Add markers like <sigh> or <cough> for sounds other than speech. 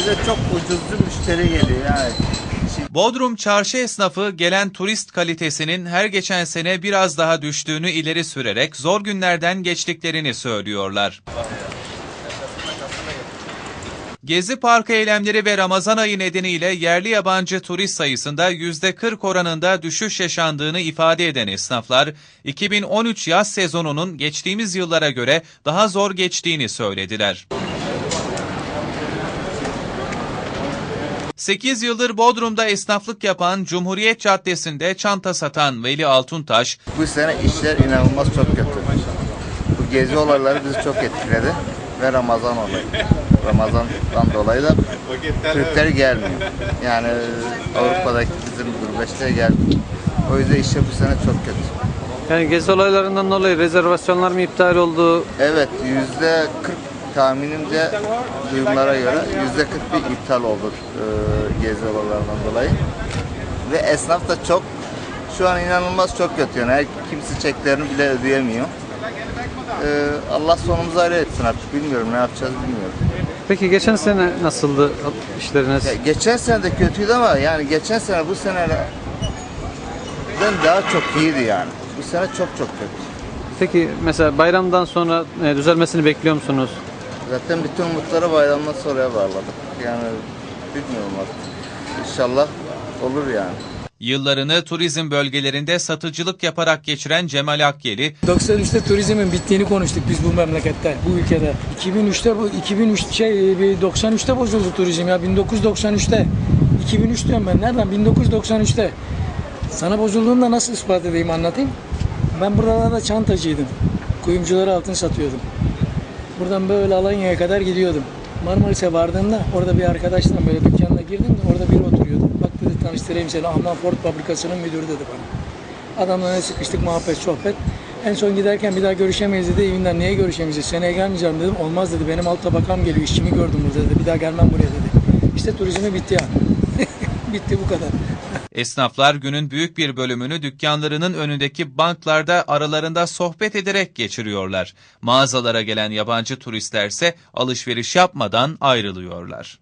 Bize çok ucuzcu müşteri geliyor yani. Bodrum çarşı esnafı gelen turist kalitesinin her geçen sene biraz daha düştüğünü ileri sürerek zor günlerden geçtiklerini söylüyorlar. Gezi Parkı eylemleri ve Ramazan ayı nedeniyle yerli yabancı turist sayısında %40 oranında düşüş yaşandığını ifade eden esnaflar, 2013 yaz sezonunun geçtiğimiz yıllara göre daha zor geçtiğini söylediler. 8 yıldır Bodrum'da esnaflık yapan Cumhuriyet Caddesi'nde çanta satan Veli Altuntaş, Bu sene işler inanılmaz çok kötü. Bu gezi olayları bizi çok etkiledi ve Ramazan olayı. Ramazan'dan dolayı da Türkler gelmiyor. Yani Avrupa'daki bizim gurbetçiler gelmiyor. O yüzden işler bu sene çok kötü. Yani gezi olaylarından dolayı rezervasyonlar mı iptal oldu? Evet yüzde 40 tahminimce duyumlara göre yüzde 40 bir iptal oldu e, gezi olaylarından dolayı. Ve esnaf da çok şu an inanılmaz çok kötü yani her kimse çeklerini bile ödeyemiyor. E, Allah sonumuzu ayrı etsin artık bilmiyorum ne yapacağız bilmiyorum. Peki geçen sene nasıldı işleriniz? Ya geçen sene de kötüydü ama yani geçen sene bu sene daha çok iyiydi yani. Bu sene çok çok kötü. Peki mesela bayramdan sonra e, düzelmesini bekliyor musunuz? Zaten bütün umutları bayramdan sonraya bağladık. Yani bilmiyorum artık. İnşallah olur yani. yıllarını turizm bölgelerinde satıcılık yaparak geçiren Cemal Akyeli, 93'te turizmin bittiğini konuştuk biz bu memlekette, bu ülkede. 2003'te bu 2003 şey 93'te bozuldu turizm ya 1993'te. 2003 diyorum ben. Nereden? 1993'te. Sana bozulduğunu da nasıl ispat edeyim anlatayım. Ben buralarda çantacıydım. Kuyumculara altın satıyordum. Buradan böyle Alanya'ya kadar gidiyordum. Marmaris'e vardığımda orada bir arkadaşla böyle dükkanına girdim de orada biri oturuyordu. Bak dedi tanıştırayım seni Alman Ford fabrikasının müdürü dedi bana. Adamla ne sıkıştık muhabbet sohbet. En son giderken bir daha görüşemeyiz dedi. Evinden niye görüşemeyeceğiz? Seneye gelmeyeceğim dedim. Olmaz dedi. Benim alt tabakam geliyor. İşçimi gördüm burada dedi. Bir daha gelmem buraya dedi. İşte turizmi bitti yani. <laughs> bitti bu kadar. Esnaflar günün büyük bir bölümünü dükkanlarının önündeki banklarda aralarında sohbet ederek geçiriyorlar. Mağazalara gelen yabancı turistlerse alışveriş yapmadan ayrılıyorlar.